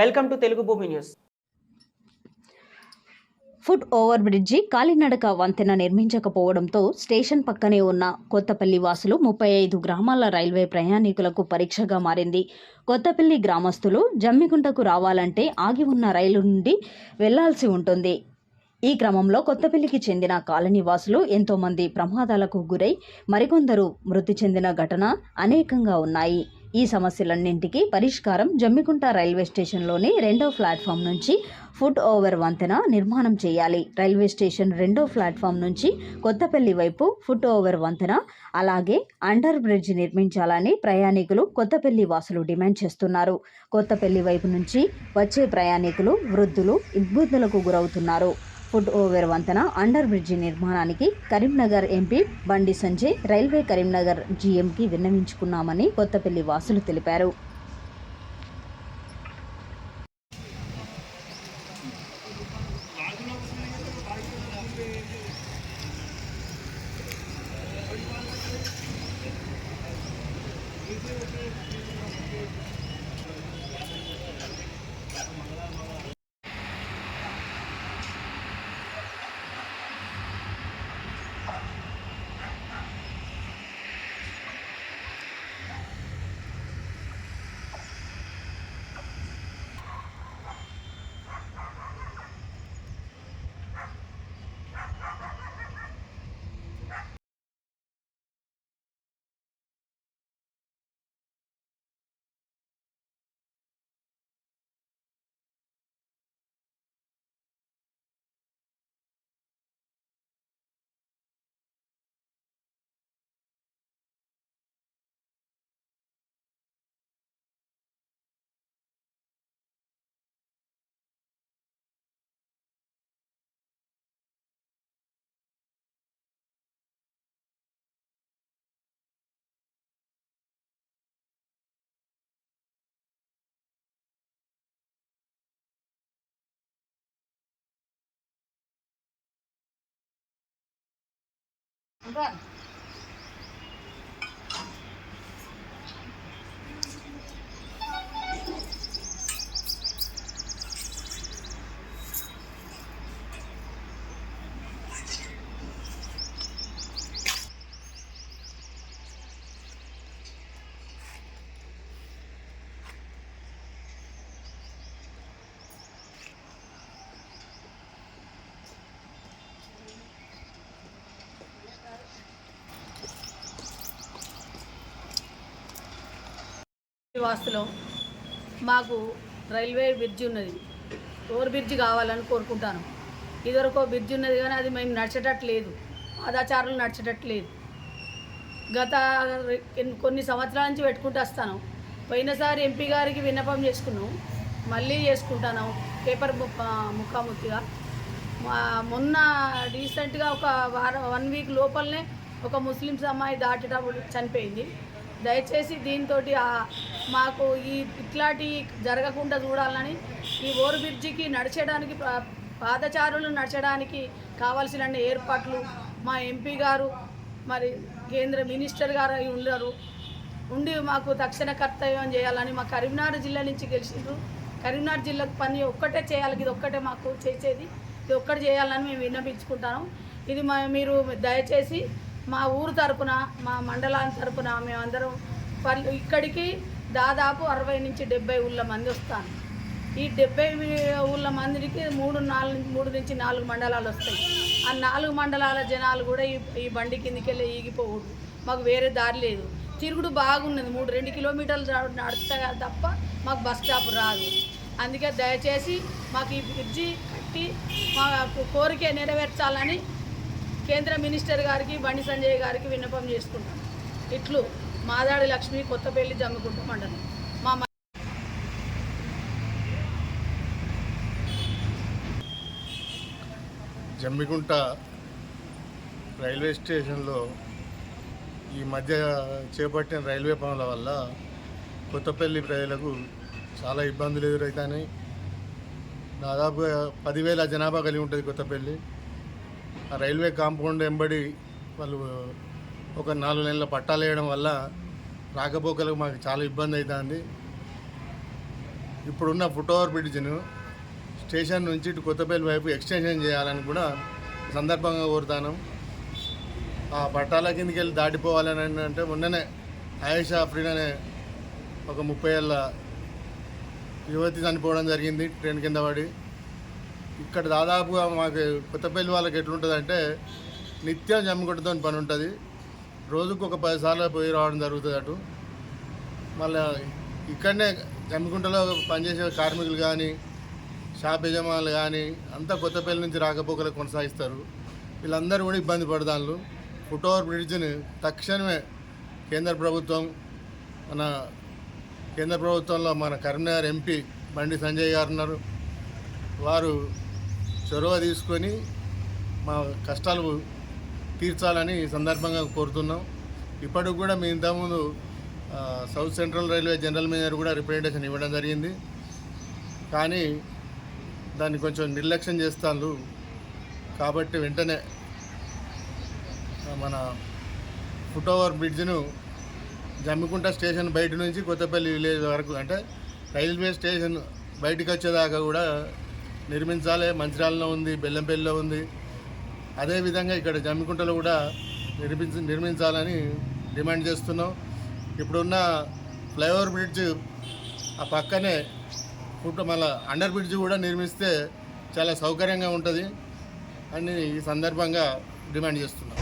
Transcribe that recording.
Welcome to Telugu Bhoomi news. Foot over bridge కాలినడక వంతెన నిర్మించకపోవడంతో station పక్కనే ఉన్న కొత్తపల్లి వాసులు ముప్పై ఐదు గ్రామాల రైల్వే ప్రయాణికులకు పరీక్షగా మారింది. కొత్తపల్లి గ్రామస్తులు జమ్మిగుంటకు రావాలంటే ఆగి ఉన్న రైలు నుండి వెళ్ళాల్సి ఉంటుంది. ఈ క్రమంలో కొత్తపల్లికి చెందిన కాలనీ వాసులు ఎంతోమంది ప్రమాదాలకు గురై మరికొందరు మృతి చెందిన ఘటన అనేకంగా ఉన్నాయి. ఈ సమస్యలన్నింటికీ పరిష్కారం జమ్మికుంట రైల్వే స్టేషన్లోని రెండో ప్లాట్ఫామ్ నుంచి ఫుట్ ఓవర్ వంతెన నిర్మాణం చేయాలి. రైల్వే స్టేషన్ రెండో ప్లాట్ఫామ్ నుంచి కొత్తపల్లి వైపు ఫుట్ ఓవర్ వంతెన అలాగే అండర్ బ్రిడ్జ్ నిర్మించాలని ప్రయాణికులు కొత్తపల్లి వాసులు డిమాండ్ చేస్తున్నారు. కొత్తపల్లి వైపు నుంచి వచ్చే ప్రయాణికులు వృద్ధులు ఇబ్బందులకు గురవుతున్నారు. ఫుట్ ఓవర్ వంతెన అండర్ బ్రిడ్జి నిర్మాణానికి కరీంనగర్ ఎంపీ బండి సంజయ్ రైల్వే కరీంనగర్ జీఎంకి విన్నవించుకున్నామని కొత్తపల్లి వాసులు తెలిపారు. 你看。వాస్తులో మాకు రైల్వే బ్రిడ్జ్ ఉన్నది. ఓవర్ బ్రిడ్జ్ కావాలని కోరుకుంటాను. ఇదివరకు బ్రిడ్జ్ ఉన్నది కానీ అది మేము నడిచేటట్టు లేదు పాదాచారులు నడిచేటట్టు లేదు గత కొన్ని సంవత్సరాల నుంచి పెట్టుకుంటూ వస్తాను. పోయినసారి ఎంపీ గారికి విన్నపం చేసుకున్నాం. మళ్ళీ చేసుకుంటాను. పేపర్ ముఖాముఖిగా. మా- మొన్న రీసెంట్గా ఒక వారం వన్ వీక్ లోపలనే ఒక ముస్లిం అమ్మాయి దాటేటప్పుడు చనిపోయింది. దయచేసి దీంతో మాకు ఈ ఇట్లాంటి జరగకుండా చూడాలని ఈ ఓరు బ్రిడ్జికి నడిచడానికి పాదచారులు నడచడానికి కావాల్సిన ఏర్పాట్లు మా ఎంపీ గారు మరి కేంద్ర మినిస్టర్ గారు అయి ఉండరు ఉండి మాకు తక్షణ కర్తవ్యం చేయాలని మా కరీంనగర్ జిల్లా నుంచి గెలిచిండ్రు. కరీంనగర్ జిల్లాకు పని ఒక్కటే చేయాలి ఇది ఒక్కటే మాకు చేసేది. ఇది ఒక్కటి చేయాలని మేము విన్నపించుకుంటాను ఇది మా మీరు దయచేసి మా ఊరు తరపున మా మండలాన్ని తరపున మేమందరం పల్లె ఇక్కడికి దాదాపు అరవై నుంచి డెబ్బై ఊళ్ళ మంది వస్తాను ఈ డెబ్బై ఊళ్ళ మందికి మూడు నాలుగు మూడు నుంచి నాలుగు మండలాలు వస్తాయి. ఆ నాలుగు మండలాల జనాలు కూడా ఈ ఈ బండి కిందికి వెళ్ళి ఈగిపోకూడదు. మాకు వేరే దారి లేదు. తిరుగుడు బాగున్నది. మూడు రెండు కిలోమీటర్లు నడుస్తా తప్ప మాకు బస్ స్టాప్ రాదు. అందుకే దయచేసి మాకు ఈ బ్రిడ్జి కట్టి మా కోరిక నెరవేర్చాలని కేంద్ర మినిస్టర్ గారికి బండి సంజయ్ గారికి విన్నపం చేసుకుంటాం. ఇట్లు మాదాడి లక్ష్మి కొత్తపల్లి జమ్మికుంట మండలం. మా జమ్మికుంట జమ్మిగుంట రైల్వే స్టేషన్లో ఈ మధ్య చేపట్టిన రైల్వే పనుల వల్ల కొత్తపల్లి ప్రజలకు చాలా ఇబ్బందులు ఎదురవుతాయి దాదాపుగా పదివేల జనాభా కలిగి ఉంటుంది కొత్తపల్లి. రైల్వే కాంపౌండ్ వెంబడి వాళ్ళు ఒక నాలుగు నెలల పట్టాలు వేయడం వల్ల రాకపోకలకు మాకు చాలా ఇబ్బంది అవుతుంది ఇప్పుడున్న ఫుట్ ఓవర్ బ్రిడ్జ్ను స్టేషన్ నుంచి ఇటు కొత్తపల్లి వైపు ఎక్స్టెన్షన్ చేయాలని కూడా సందర్భంగా కోరుతాను. ఆ పట్టాల కిందకి వెళ్ళి దాటిపోవాలని అంటే మొన్ననే ఆయేషా అఫ్రీన్ అనే ఒక ముప్పై ఏళ్ళ యువతి చనిపోవడం జరిగింది ట్రైన్ కింద పడి. ఇక్కడ దాదాపుగా మాకు కొత్తపల్లి వాళ్ళకి ఎట్లుంటుందంటే నిత్యం జమ్మిగుట్టతో పని ఉంటుంది. రోజుకు ఒక పది సార్లు పోయి రావడం జరుగుతుంది అటు. మళ్ళీ ఇక్కడనే జమ్మిగుంటలో పనిచేసే కార్మికులు కానీ షాప్ యజమానులు కానీ అంతా కొత్తపల్లి నుంచి రాకపోకలు కొనసాగిస్తారు. వీళ్ళందరూ కూడా ఇబ్బంది పడతాను ఫుట్ ఓవర్ బ్రిడ్జ్ని తక్షణమే కేంద్ర ప్రభుత్వం మన కేంద్ర ప్రభుత్వంలో మన కరీంనగర్ ఎంపీ బండి సంజయ్ గారు ఉన్నారు. వారు చొరవ తీసుకొని మా కష్టాలు తీర్చాలని ఈ సందర్భంగా కోరుతున్నాం. ఇప్పటికి కూడా మీ ఇంతకుముందు South Central Railway general manager కూడా రిప్రజెంటేషన్ ఇవ్వడం జరిగింది. కానీ దాన్ని కొంచెం నిర్లక్ష్యం చేస్తాను కాబట్టి వెంటనే మన ఫుట్ ఓవర్ బ్రిడ్జ్ను జమ్మికుంట స్టేషన్ బయట నుంచి కొత్తపల్లి విలేజ్ వరకు అంటే రైల్వే స్టేషన్ బయటకు వచ్చేదాకా కూడా నిర్మించాలి మంచిర్యాలలో ఉంది బెల్లంపల్లిలో ఉంది. అదేవిధంగా ఇక్కడ జమ్మికుంటలో కూడా నిర్మించ నిర్మించాలని డిమాండ్ చేస్తున్నాం. ఇప్పుడున్న ఫ్లైఓవర్ బ్రిడ్జ్ ఆ పక్కనే ఫుట్ మళ్ళీ అండర్ బ్రిడ్జ్ కూడా నిర్మిస్తే చాలా సౌకర్యంగా ఉంటుంది అని ఈ సందర్భంగా డిమాండ్ చేస్తున్నాం.